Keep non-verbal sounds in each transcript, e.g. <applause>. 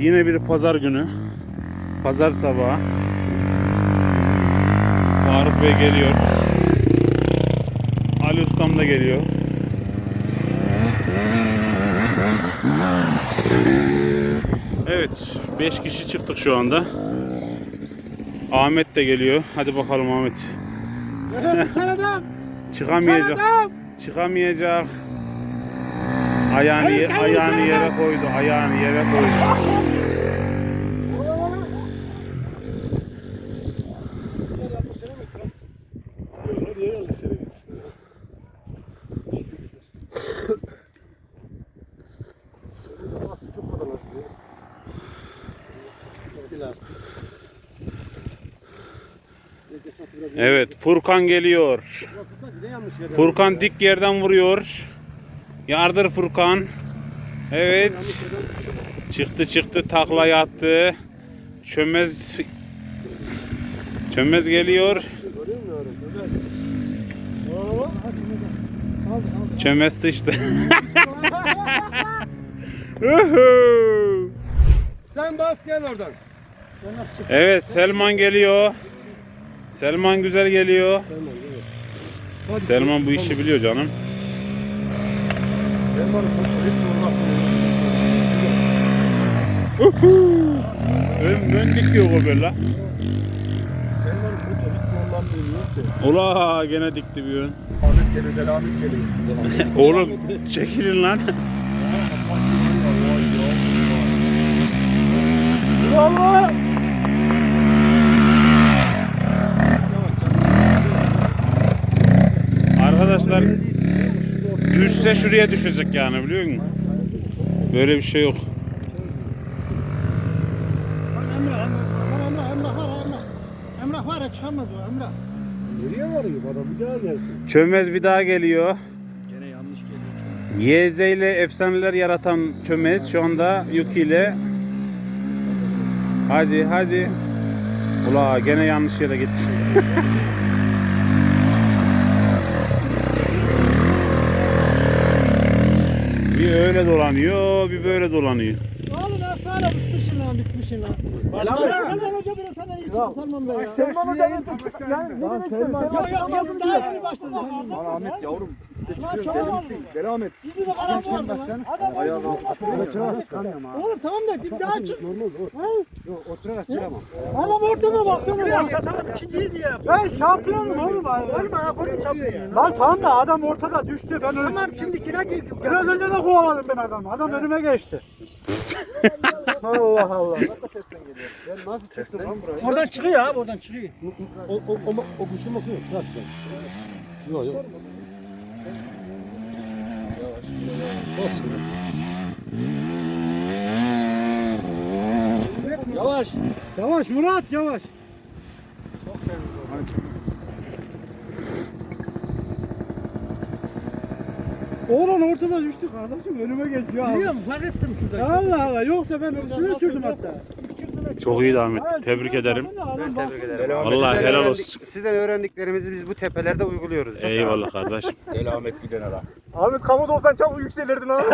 yine bir pazar günü. Pazar sabahı. Faruk Bey geliyor. Ali Ustam da geliyor. Evet, 5 kişi çıktık şu anda. Ahmet de geliyor. Hadi bakalım Ahmet. Çıkamayacak. Çıkamayacak. Ayağını, hayır, ayağını yere koydu. Ayağını yere koydu. Evet, Furkan geliyor. Furkan dik yerden vuruyor. Yardır Furkan. Evet. Çıktı çıktı takla attı. Çömez Çömez geliyor. Çömez sıçtı. <laughs> Sen bas gel oradan. evet Selman geliyor. Selman güzel geliyor. Selman bu işi biliyor canım. Ön, ön dikiyor o böyle. Ola gene dikti bir ön. Oğlum çekilin lan. Allah! Arkadaşlar düşse şuraya düşecek yani biliyor musun? Böyle bir şey yok. Emrah, var, ya o Emrah. Nereye varıyor adam? Bir daha gelsin. Çömez bir daha geliyor. Gene yanlış geliyor. YZ ile efsaneler yaratan Çömez şu anda Yuki ile. Hadi hadi. Ula gene yanlış yere gitti. <laughs> bir öyle dolanıyor, bir böyle dolanıyor. Oğlum efsane lan bitmişsin lan. Başka Selman Hoca bile sana iyi çıktı Selman Bey ya. Selman Hoca'nın tutuşu. Yani ne demek sen? Yok yok yok daha yeni başladı. Lan Ahmet yavrum üstte çok deli var misin? Delamet. Sizi bir adam vardı lan. Adam olmasın. Evet, Oğlum tamam da dip daha çık. Ha? Yok oturarak çıkamam. Adam ortada baksana ya. Tamam ikinciyi diye. Ben şampiyonum oğlum. Oğlum ayakları şampiyon. Lan tamam da adam ortada düştü. Ben öyle... Tamam şimdi kira Biraz önce de kovaladım ben adamı. Adam önüme geçti. Allah Allah. Sen nasıl çıktın lan buraya? Oradan çıkıyor abi oradan çıkıyor. O, o, o, o kuşlu mu okuyor? Çıkart sen. Yok yok. Bas şimdi. Yavaş. Yavaş Murat yavaş. Oğlan ortada düştü kardeşim önüme geçiyor. abi. Biliyor musun? Fark ettim şurada. Allah Allah yoksa ben üstüne sürdüm hatta. Çok iyiydi Ahmet. Tebrik ederim. Ben Tebrik ederim. Vallahi Sizden helal öğrendik- olsun. Sizden öğrendiklerimizi biz bu tepelerde uyguluyoruz. Eyvallah kardeş. Delamet bir döner ha. Ahmet kamuda olsan çabuk yükselirdin abi.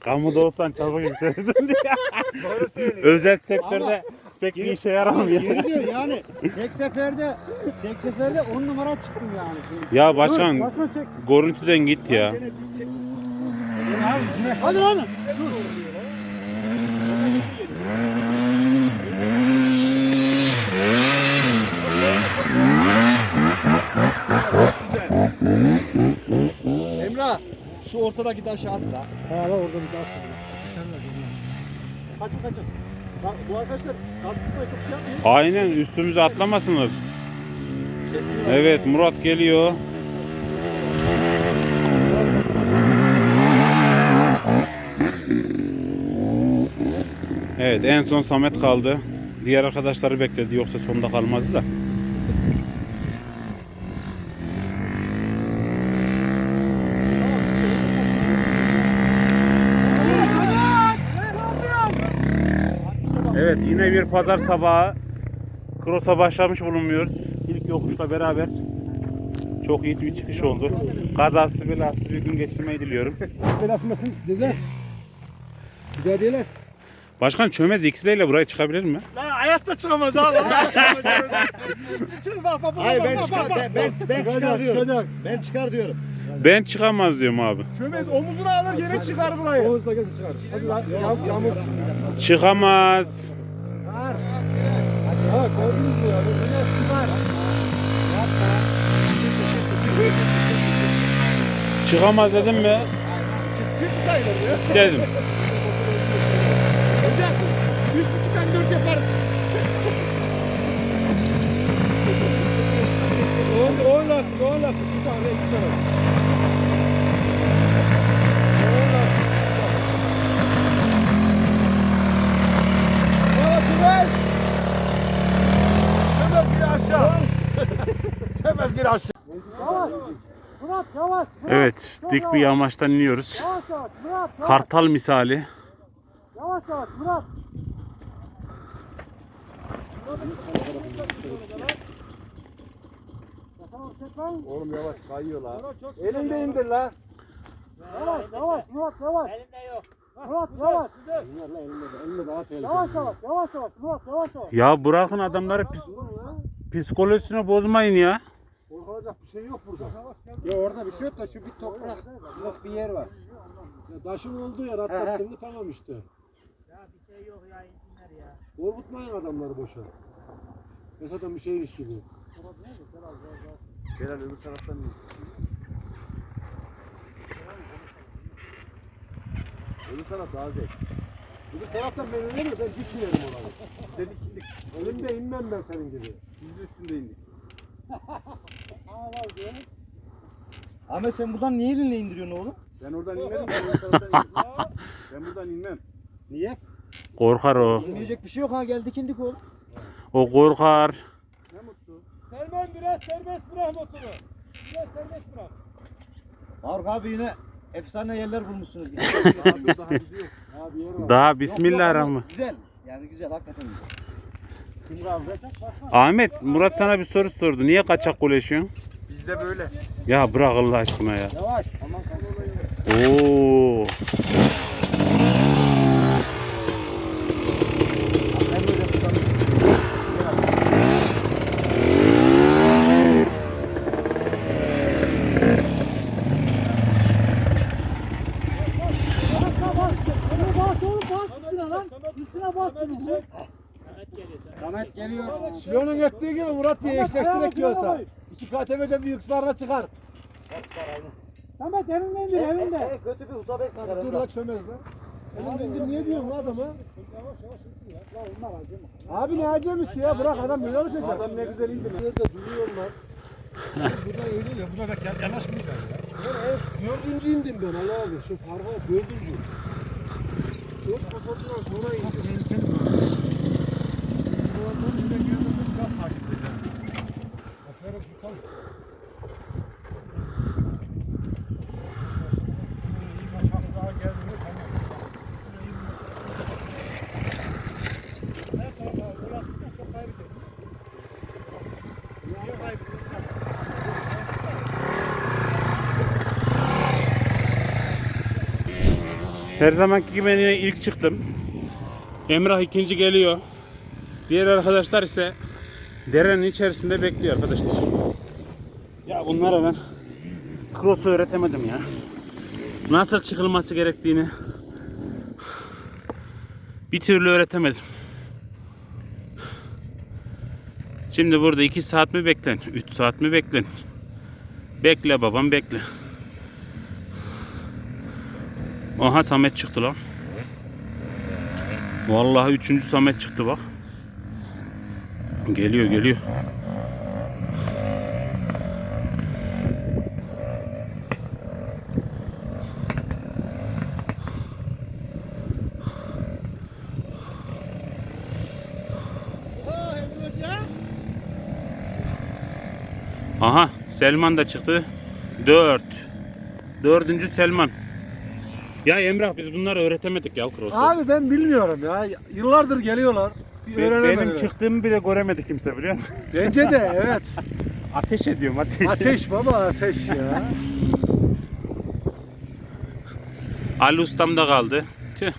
Kamuda olsan çabuk yükselirdin diye. Özel sektörde pek bir işe yaramıyor. Yürüyor yani. Tek seferde tek seferde 10 numara çıktım yani. Ya başkan Başkan çek. görüntüden git ya. Hadi lan. Emrah şu ortadaki taşı at la. Ha lan orada bir daha sonra. Kaçın kaçın. Bu arkadaşlar gaz kısmına çok şey yapmıyor. Aynen üstümüze atlamasınlar. Evet Murat geliyor. Evet en son Samet kaldı. Diğer arkadaşları bekledi yoksa sonda kalmazdı da. Evet yine bir pazar sabahı Cross'a başlamış bulunuyoruz. İlk yokuşla beraber. Çok iyi bir çıkış oldu. Kazası belasız bir gün geçirmeyi diliyorum. Belasın dediler. Bir daha lan. Başkan çömez ikisiyle buraya çıkabilir mi? Lan hayatta çıkamaz abi. Çık <laughs> bak bak bak. Hayır ben çıkar ben ben, ben çıkar diyorum. Ben çıkar diyorum. Ben çıkamaz diyorum abi. Çömez omuzuna alır gene çıkar burayı. Oğuz da gelsin çıkar. Hadi lan yağ, yağmur. Çıkamaz. Ha gördünüz mü ya? Çıkar? Çıkamaz dedim mi? Çık sayılır ya. Dedim. Hocam üç buçuktan dört yaparız. On, on lastik, on lastik. Bir tane, iki tane. Yavaş. Murat yavaş. Evet dik bir yamaçtan iniyoruz. Yavaş yavaş. Murat yavaş. Kartal misali. Yavaş yavaş. Murat. Oğlum yavaş kayıyor lan. Elinde indir la. Yavaş yavaş Murat yavaş. Elinde yok. Murat yavaş. Elinde daha tehlikeli. Yavaş yavaş yavaş yavaş Murat yavaş yavaş. Ya bırakın adamları pis- psikolojisini bozmayın ya. Korkulacak bir şey yok burada. Ya orada bir şey yok da şu bir toprak. Yok bir yer var. Ya taşın olduğu yer atlattın mı tamam işte. Ya bir şey yok ya insinler ya. Korkutmayın adamları boşa. Mesela bir şeymiş gibi. Gel öbür taraftan. Öbür taraf daha zevk. Öbür taraftan ben öyle mi? Ben dik inerim orayı. Dedik indik. Elimde inmem ben senin gibi. Biz de üstünde indik. <laughs> Ahmet sen buradan niye elinle indiriyorsun oğlum? Ben oradan inmedim. Ben öbür taraftan indim. <laughs> Ben buradan inmem. Niye? Korkar o. Bilmeyecek bir şey yok ha geldik indik oğlum. O korkar. Ne mutlu. Selman biraz serbest bırak motoru. Biraz serbest bırak. Faruk abi yine efsane yerler bulmuşsunuz. Daha <laughs> daha. Daha bir yer var. Daha bismillahirrahmanirrahim. Güzel. Yani güzel hakikaten güzel. Ahmet Murat sana bir soru sordu. Niye kaçak koleşiyorsun? Bizde böyle. Ya bırak Allah aşkına ya. Yavaş. Aman. Oo. Ben böyle tutarım. Bas bas. Şuna bas oğlum bas üstüne lan. Üstüne bas şunu. Samet geliyor. Ettiği gibi Murat bir eşleştirek diyorsa. İki KTM'de bir ısmarla çıkar. Samet elinden indir elinde. kötü bir usabek çıkar Dur la çömez lan. Elinden indir niye diyorsun lan adama? Abi ne acemisi ya bırak adam böyle olacak. Adam ne güzel indi. Nerede duruyorlar. <laughs> Burada öyle ya buna bak yanaşmayacak ya. Dördüncü indim ben Allah Allah. Şu farka dördüncü. Dört motorcudan sonra indim. Her zamanki gibi ben ilk çıktım. Emrah ikinci geliyor. Diğer arkadaşlar ise derenin içerisinde bekliyor arkadaşlar. Ya bunlara ben cross öğretemedim ya. Nasıl çıkılması gerektiğini bir türlü öğretemedim. Şimdi burada 2 saat mi beklen? 3 saat mi beklen? Bekle babam bekle. Aha Samet çıktı lan. Vallahi üçüncü Samet çıktı bak. Geliyor geliyor. Aha Selman da çıktı. Dört. Dördüncü Selman. Ya Emrah biz bunları öğretemedik ya cross'u. Abi ben bilmiyorum ya. Yıllardır geliyorlar. Bir Benim çıktığımı bile göremedi kimse biliyor musun? Bence de <laughs> evet. Ateş ediyorum ateş. ateş baba ateş ya. Ali ustam da kaldı. Tüh.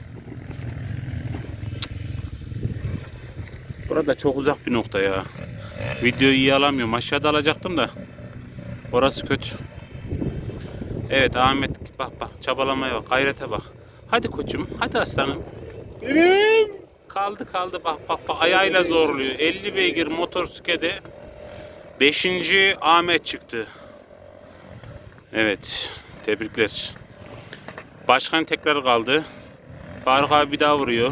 Burada çok uzak bir nokta ya. Videoyu iyi alamıyorum. Aşağıda alacaktım da. Orası kötü. Evet Ahmet bak bak çabalamaya bak gayrete bak. Hadi koçum hadi aslanım. Benim. Kaldı kaldı bak bak bak ayağıyla zorluyor. 50 beygir motosiklete 5. Ahmet çıktı. Evet tebrikler. Başkan tekrar kaldı. Faruk abi bir daha vuruyor.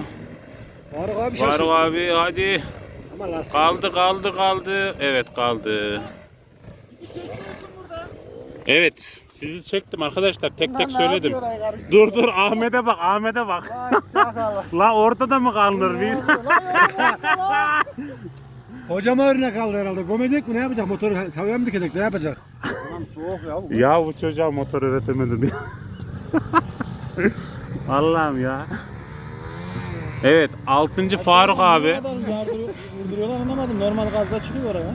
Faruk abi Faruk abi hadi. Ama. Kaldı kaldı kaldı. Evet kaldı. Evet sizi çektim arkadaşlar tek tek söyledim. Dur dur Ahmet'e bak Ahmet'e bak. <laughs> La orada da mı kalınır biz? <laughs> Hocama örnek aldı herhalde. Gömecek mi ne yapacak? Motoru tavaya mı dikecek? Ne yapacak? Soğuk ya. ya bu çocuğa motor üretemedim ya. <laughs> Allah'ım ya. Evet 6. Faruk abi. Ne kadar yardırıyor- vurduruyorlar anlamadım. Normal gazda çıkıyor oraya.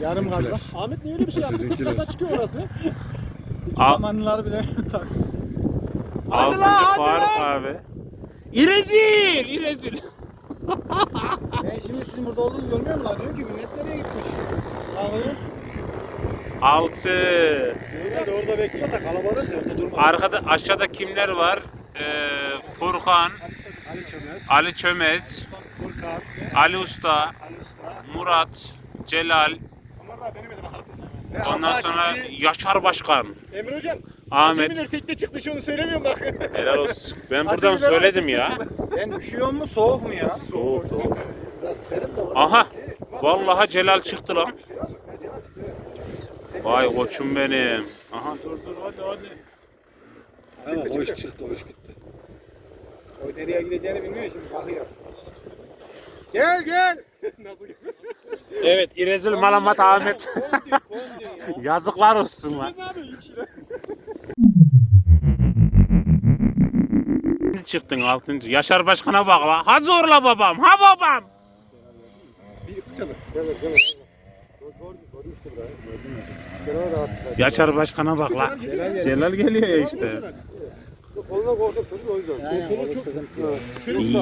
Yarım gazda. Ahmet niye öyle bir şey yaptı? Kata çıkıyor orası. Al- Zamanlılar bile <laughs> tak. 6. Faruk abi. İrezil, İrezil. <laughs> Ben şimdi sizin burada olduğunuzu görmüyor musun? Diyor ki millet nereye gitmiş? Ağlıyor. 6. Nerede orada bekliyor da kalabalık ya, orada durma. Arkada aşağıda kimler var? Ee, Furkan, Ali Çömez. Ali Çömez, Furkan. Ali Usta, Ali Usta. Murat, Celal, Ve ondan Apache sonra. Yaşar Başkan, Emre hocam. Ahmet. Cemil tekne çıktı şunu söylemiyorum bak. Helal olsun. <laughs> Ben buradan söyledim ya. Ben üşüyor mu soğuk mu ya? Soğuk soğuk. Biraz serin de var. Aha. Vallahi Celal çıktı lan. Vay koçum benim. Aha dur dur hadi hadi. O iş çıktı, o iş bitti. O nereye gideceğini bilmiyor şimdi bakıyor. Gel gel. <laughs> Evet İrezil Malamat Ahmet. <laughs> Yazıklar olsun lan. Çıktın altıncı. Yaşar Başkan'a bak la. Ha zorla babam. Ha babam. Bir ısık çalın. Yaşar Başkan'a bak la. Celal geliyor ya işte. Koluna korktum çocuk o yüzden. Yani çok sıkıntı.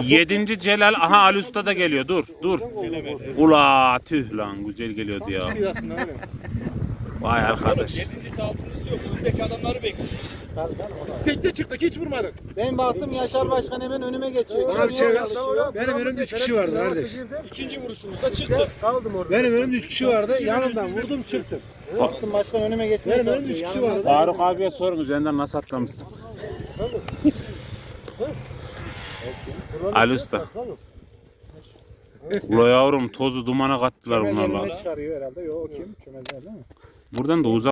Yedinci Celal. Aha Ali Usta da geliyor. Dur dur. Ula tüh lan güzel geliyordu ya. Vay arkadaş. Yedincisi altıncısı yok. Öndeki adamları bekliyor. Tabii canım. Tekne çıktık hiç vurmadık. Ben baktım Yaşar Başkan hemen önüme geçiyor. Bana bir çalışıyor. Benim önümde üç kişi vardı kardeş. İkinci vuruşumuzda çıktık. Kaldım orada. Benim önümde üç kişi vardı. Yanımdan vurdum çıktım. Baktım başkan önüme geçmeye Benim önümde çalışıyor. üç kişi Yanımda- vardı. Faruk abiye sorun üzerinden nasıl atlamışsın? Ali Usta. Ula yavrum tozu dumana kattılar bunlarla. çıkarıyor herhalde. Yok o kim? Çömezler değil mi? Buradan da uzak.